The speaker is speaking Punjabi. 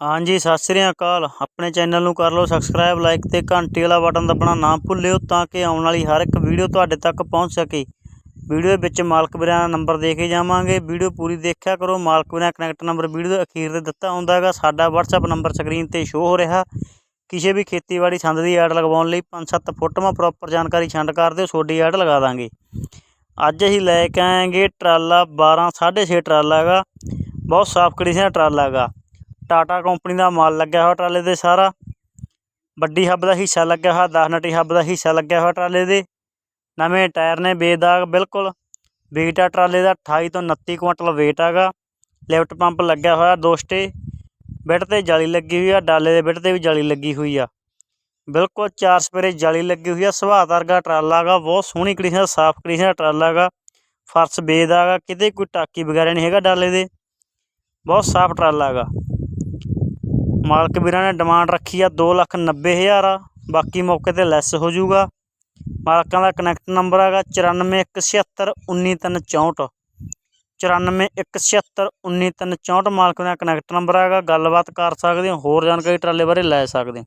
ਹਾਂਜੀ, ਸਤਿ ਸ੍ਰੀ ਅਕਾਲ। ਆਪਣੇ ਚੈਨਲ ਨੂੰ ਕਰ ਲਓ ਸਬਸਕ੍ਰਾਈਬ ਲਾਈਕ ਤੇ ਘੰਟੀ ਵਾਲਾ ਬਟਨ ਦਬਣਾ ਨਾ ਭੁੱਲਿਓ ਤਾਂ ਕਿ ਆਉਣ ਵਾਲੀ ਹਰ ਇੱਕ ਵੀਡੀਓ ਤੁਹਾਡੇ ਤੱਕ ਪਹੁੰਚ ਸਕੇ। ਵੀਡੀਓ ਵਿੱਚ ਮਾਲਕ ਵੀਰਾਂ ਦਾ ਨੰਬਰ ਦੇ ਕੇ ਜਾਵਾਂਗੇ। ਵੀਡੀਓ ਪੂਰੀ ਦੇਖਿਆ ਕਰੋ। ਮਾਲਕ ਵੀਰਾਂ ਕਨੈਕਟ ਨੰਬਰ ਵੀਡੀਓ ਦੇ ਅਖੀਰ ਤੇ ਦਿੱਤਾ ਹੁੰਦਾ ਹੈਗਾ। ਸਾਡਾ WhatsApp ਨੰਬਰ ਸਕਰੀਨ ਤੇ ਸ਼ੋ ਹੋ ਰਿਹਾ। ਕਿਸੇ ਵੀ ਖੇਤੀਬਾੜੀ ਸੰਦ ਦੀ ਐਡ ਲਗਵਾਉਣ ਲਈ 5-7 ਫੋਟੋਆਂ ਪ੍ਰੋਪਰ ਜਾਣਕਾਰੀ ਛੰਡ ਕਰ ਦਿਓ। ਤੁਹਾਡੀ ਐਡ ਲਗਾ ਦਾਂਗੇ। ਅੱਜ ਅਸੀਂ ਲੈ ਕੇ ਆਏਗੇ ਟਰਾਲਾ 12 6.5 ਟਰਾਲਾ ਹੈਗਾ। ਬਹੁਤ ਸਾਫ਼ ਕੰਡੀਸ਼ਨ ਦਾ ਟਰਾਲਾ ਹੈਗਾ। ਟਾਟਾ ਕੰਪਨੀ ਦਾ ਮਾਲ ਲੱਗਿਆ ਹੋਇਆ ਟਰਾਲੇ ਦੇ ਸਾਰਾ। ਵੱਡੀ ਹੱਬ ਦਾ ਹਿੱਸਾ ਲੱਗਿਆ ਹੋਇਆ 10 ਨਟੀ ਹੱਬ ਦਾ ਹਿੱਸਾ ਲੱਗਿਆ ਹੋਇਆ ਟਰਾਲੇ ਦੇ। ਨਵੇਂ ਟਾਇਰ ਨੇ ਬੇਦਾਗ, ਬਿਲਕੁਲ। weight ਆ ਟਰਾਲੇ ਦਾ 28 ਤੋਂ 29 ਕੁਇੰਟਲ weight ਹੈਗਾ ਲਿਫਟ ਪੰਪ ਲੱਗਿਆ ਹੋਇਆ ਦੋਸਟੇ ਬਿੱਟ ਤੇ ਜਾਲੀ ਲੱਗੀ ਹੋਈ ਆ, ਡਾਲੇ ਦੇ ਬਿੱਟ ਤੇ ਵੀ ਜਾਲੀ ਲੱਗੀ ਹੋਈ ਆ। ਬਿਲਕੁਲ ਚਾਰ ਸਪੇਰੇ ਜਾਲੀ ਲੱਗੀ ਹੋਈ ਆ, ਸੁਭਾਅ ਵਰਗਾ ਟਰਾਲਾ ਹੈਗਾ ਬਹੁਤ ਸੋਹਣੀ ਕੰਡੀਸ਼ਨ ਦਾ ਸਾਫ਼ ਕੰਡੀਸ਼ਨ ਟਰਾਲਾ ਹੈਗਾ ਫਰਸ਼ ਬੇਦਾਗ ਆ, ਕਿਤੇ ਕੋਈ ਟਾਕੀ ਵਗੈਰਾ ਨਹੀਂ ਹੈਗਾ ਡਾਲੇ ਦੇ। ਬਹੁਤ ਸਾਫ਼ ਟਰਾਲਾ ਹੈਗਾ ਮਾਲਕ ਵੀਰਾਂ ਨੇ ਡਿਮਾਂਡ ਰੱਖੀ ਆ ਦੋ ਲੱਖ ਨੱਬੇ ਹਜ਼ਾਰ ਆ, ਬਾਕੀ ਮੌਕੇ ਤੇ ਲੈਸ ਹੋ ਜਾਊਗਾ। ਮਾਲਕਾਂ ਦਾ ਕਨੈਕਟ ਨੰਬਰ ਹੈਗਾ ਚੁਰਾਨਵੇਂ ਇੱਕ ਛਿਹੱਤਰ ਉੱਨੀ ਤਿੰਨ ਚੌਂਹਠ। ਚੁਰਾਨਵੇਂ ਇੱਕ ਛਿਹੱਤਰ ਉੱਨੀ ਤਿੰਨ ਚੌਂਹਠ ਮਾਲਕ ਦਾ ਕਨੈਕਟ ਨੰਬਰ ਹੈਗਾ, ਗੱਲਬਾਤ ਕਰ ਸਕਦੇ ਹੋ, ਹੋਰ ਜਾਣਕਾਰੀ ਟਰਾਲੇ ਬਾਰੇ ਲੈ ਸਕਦੇ ਹੋ।